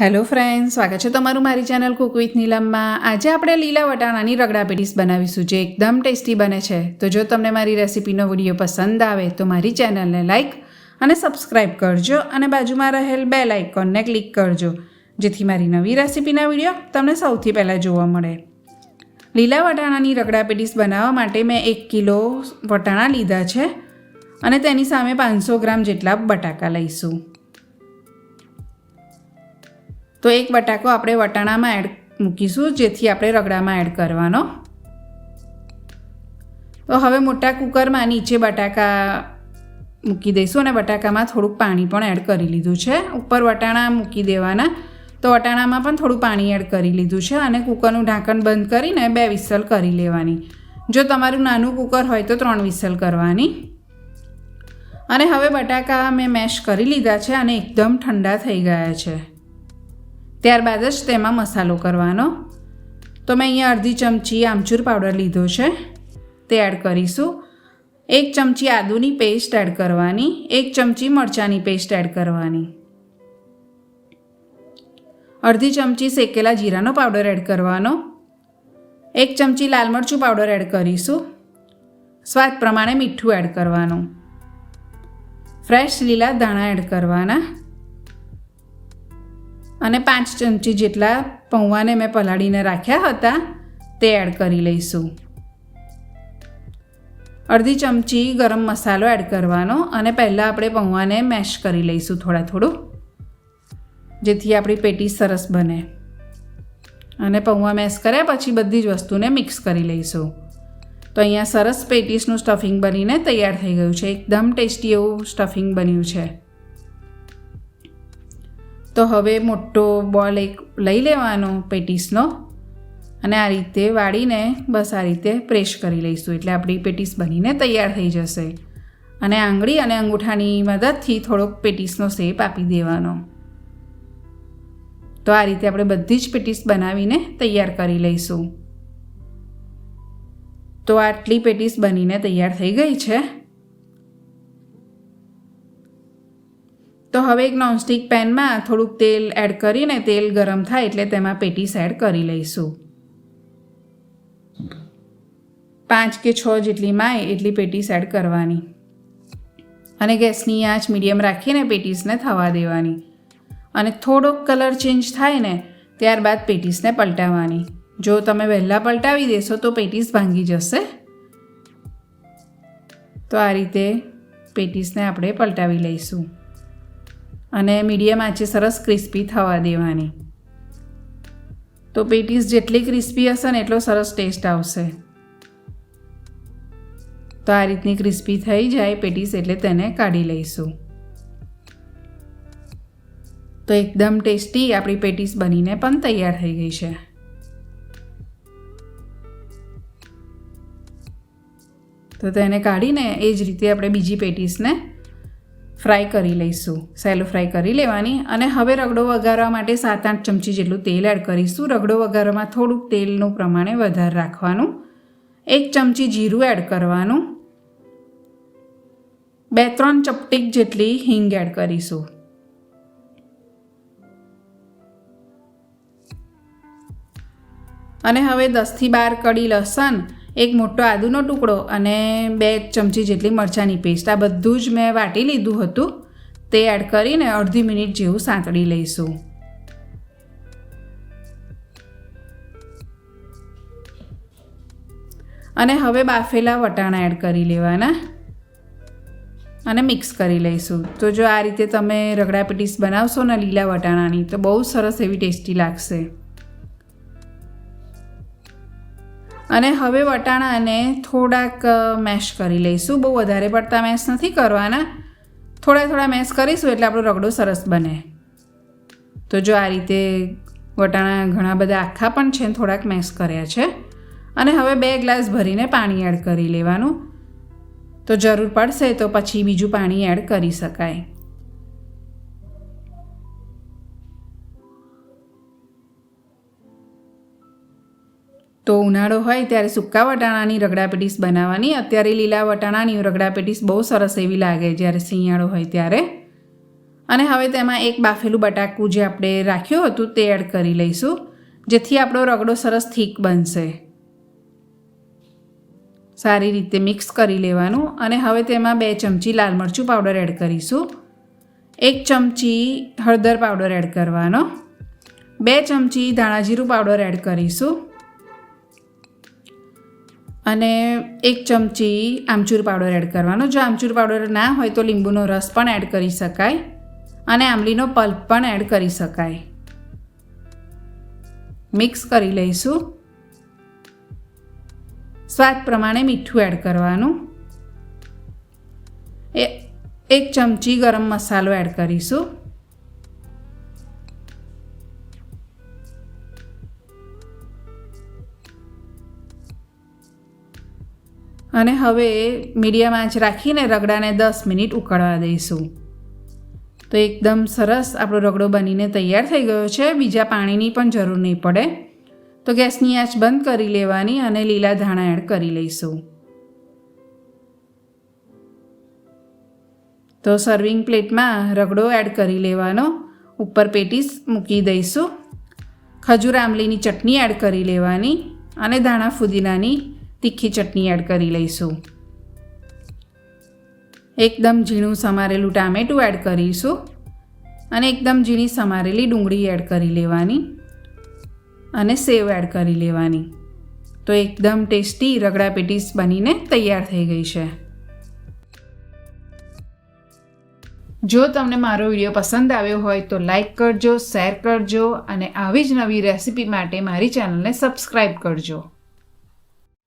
Hello friend સ્વાગત છે તમારું મારી ચેનલ કુક વિથ નીલમમાં. આજે આપણે લીલા વટાણાની રગડા પેટીસ બનાવીશું જે એકદમ ટેસ્ટી બને છે. તો જો તમને મારી રેસિપીનો વીડિયો પસંદ આવે તો મારી ચેનલને લાઇક અને સબસ્ક્રાઇબ કરજો અને બાજુમાં રહેલ બે લાઇકોનને ક્લિક કરજો, જેથી મારી નવી રેસિપીના વીડિયો તમને સૌથી પહેલાં જોવા મળે. લીલા વટાણાની રગડા પેટીસ બનાવવા માટે મેં એક કિલો વટાણા લીધા છે અને તેની સામે પાંચસો ગ્રામ જેટલા બટાકા લઈશું. તો એક બટાકો આપણે વટાણામાં એડ મૂકીશું, જેથી આપણે રગડામાં એડ કરવાનો. તો હવે મોટા કુકરમાં નીચે બટાકા મૂકી દઈશું અને બટાકામાં થોડુંક પાણી પણ એડ કરી લીધું છે. ઉપર વટાણા મૂકી દેવાના. તો વટાણામાં પણ થોડું પાણી એડ કરી લીધું છે અને કુકરનું ઢાંકણ બંધ કરીને બે વિસલ કરી લેવાની. જો તમારું નાનું કુકર હોય તો ત્રણ વિસલ કરવાની. અને હવે બટાકા મેં મેશ કરી લીધા છે અને એકદમ ઠંડા થઈ ગયા છે. ત્યારબાદ જ તેમાં મસાલો કરવાનો. તો મેં અહીંયા અડધી ચમચી આમચૂર પાવડર લીધો છે. તે એડ કરીશું. એક ચમચી આદુની પેસ્ટ એડ કરવાની. એક ચમચી મરચાંની પેસ્ટ એડ કરવાની. અડધી ચમચી શેકેલા જીરાનો પાવડર એડ કરવાનો. એક ચમચી લાલ મરચું પાવડર એડ કરીશું. સ્વાદ પ્રમાણે મીઠું એડ કરવાનું. ફ્રેશ લીલા ધાણા એડ કરવાના. અને પાંચ ચમચી જેટલા પૌવાને મેં પલાળીને રાખ્યા હતા, તે એડ કરી લઈશું. અડધી ચમચી ગરમ મસાલો એડ કરવાનો અને પહેલાં આપણે પૌવાને મેશ કરી લઈશું થોડા થોડું, જેથી આપણી પેટી સરસ બને. અને પૌવા મેશ કર્યા પછી બધી જ વસ્તુને મિક્સ કરી લઈશું. તો અહીંયા સરસ પેટીસનું સ્ટફિંગ બનીને તૈયાર થઈ ગયું છે. એકદમ ટેસ્ટી એવું સ્ટફિંગ બન્યું છે. તો હવે મોટો બોલ એક લઈ લેવાનો પેટીસનો. અને આ રીતે વાળીને બસ આ રીતે પ્રેસ કરી લઈશું. એટલે આપણી પેટીસ બનીને તૈયાર થઈ જશે. અને આંગળી અને અંગૂઠાની મદદથી થોડોક પેટીસનો શેપ આપી દેવાનો. તો આ રીતે આપણે બધી જ પેટીસ બનાવીને તૈયાર કરી લઈશું. તો આટલી પેટીસ બનીને તૈયાર થઈ ગઈ છે. તો હવે એક નોનસ્ટિક પેનમાં થોડુંક તેલ એડ કરીને તેલ ગરમ થાય એટલે તેમાં પેટીસ એડ કરી લઈશું. પાંચ કે છ જેટલી માય એટલી પેટીસ એડ કરવાની. અને ગેસની આંચ મીડિયમ રાખીને પેટીસને થવા દેવાની. અને થોડોક કલર ચેન્જ થાય ને ત્યારબાદ પેટીસને પલટાવવાની. જો તમે વહેલા પલટાવી દેશો તો પેટીસ ભાંગી જશે. તો આ રીતે પેટીસને આપણે પલટાવી લઈશું. અને મીડિયમ આંચે સરસ ક્રિસ્પી થવા દેવાની. તો પેટીસ જેટલી ક્રિસ્પી હશે ને એટલો સરસ ટેસ્ટ આવશે. તો આ રીતની ક્રિસ્પી થઈ જાય પેટીસ એટલે તેને કાઢી લઈશું. તો એકદમ ટેસ્ટી આપણી પેટીસ બનીને પણ તૈયાર થઈ ગઈ છે. તો તેને કાઢીને એ જ રીતે આપણે બીજી પેટીસને ફ્રાય કરી લઈશું. સેલો ફ્રાય કરી લેવાની અને હવે રગડો વઘારવા માટે સાત આઠ ચમચી જેટલું તેલ એડ કરીશું. રગડો વઘારવામાં થોડુંક તેલનું પ્રમાણે વધારે રાખવાનું. એક ચમચી જીરું એડ કરવાનું. બે ત્રણ ચપટીક જેટલી હિંગ એડ કરીશું. અને હવે દસથી બાર કડી લસણ એક મોટો આદુનો ટુકડો અને બે ચમચી જેટલી મરચાંની પેસ્ટ. આ બધું જ મેં વાટી લીધું હતું. તે એડ કરીને અડધી મિનિટ જેવું સાંતળી લઈશું. અને હવે બાફેલા વટાણા એડ કરી લેવાના અને મિક્સ કરી લઈશું. તો જો આ રીતે તમે રગડા પેટીસ બનાવશો ને લીલા વટાણાની, તો બહુ સરસ એવી ટેસ્ટી લાગશે. અને હવે વટાણાને થોડાક મેશ કરી લઈશું. બહુ વધારે પડતા મેશ નથી કરવાના. થોડા થોડા મેશ કરીશું એટલે આપણો રગડો સરસ બને. તો જો આ રીતે વટાણા ઘણા બધા આખા પણ છે થોડાક મેશ કર્યા છે. અને હવે બે ગ્લાસ ભરીને પાણી એડ કરી લેવાનું. તો જરૂર પડશે તો પછી બીજું પાણી એડ કરી શકાય. તો ઉનાળો હોય ત્યારે સૂકા વટાણાની રગડા પેટીસ બનાવવાની. અત્યારે લીલા વટાણાની રગડા પેટીસ બહુ સરસ એવી લાગે જ્યારે શિયાળો હોય ત્યારે. અને હવે તેમાં એક બાફેલું બટાકું જે આપણે રાખ્યું હતું તે એડ કરી લઈશું, જેથી આપણો રગડો સરસ થીક બનશે. સારી રીતે મિક્સ કરી લેવાનું અને હવે તેમાં બે ચમચી લાલ મરચું પાવડર એડ કરીશું. એક ચમચી હળદર પાવડર એડ કરવાનો. બે ચમચી ધાણાજીરું પાવડર એડ કરીશું. અને એક ચમચી આમચૂર પાવડર એડ કરવાનો. જો આમચૂર પાવડર ના હોય તો લીંબુનો રસ પણ એડ કરી શકાય અને આંબલીનો પલ્પ પણ એડ કરી શકાય. મિક્સ કરી લઈશું. સ્વાદ પ્રમાણે મીઠું એડ કરવાનું. એ એક ચમચી ગરમ મસાલો એડ કરીશું. અને હવે મીડિયમ આંચ રાખીને રગડાને દસ મિનિટ ઉકળવા દઈશું. તો એકદમ સરસ આપણો રગડો બનીને તૈયાર થઈ ગયો છે. બીજા પાણીની પણ જરૂર નહીં પડે. તો ગેસની આંચ બંધ કરી લેવાની અને લીલા ધાણા એડ કરી લઈશું. તો સર્વિંગ પ્લેટમાં રગડો એડ કરી લેવાનો. ઉપર પેટીસ મૂકી દઈશું. ખજૂર આંબલીની ચટણી એડ કરી લેવાની અને ધાણા ફુદીનાની તીખી ચટણી એડ કરી લઈશું. એકદમ ઝીણું સમારેલું ટામેટું એડ કરીશું અને એકદમ ઝીણી સમારેલી ડુંગળી એડ કરી લેવાની અને સેવ એડ કરી લેવાની. તો એકદમ ટેસ્ટી રગડા પેટીસ બનીને તૈયાર થઈ ગઈ છે. જો તમને મારો વીડિયો પસંદ આવ્યો હોય તો લાઈક કરજો, શેર કરજો અને આવી જ નવી રેસીપી માટે મારી ચેનલને સબસ્ક્રાઈબ કરજો.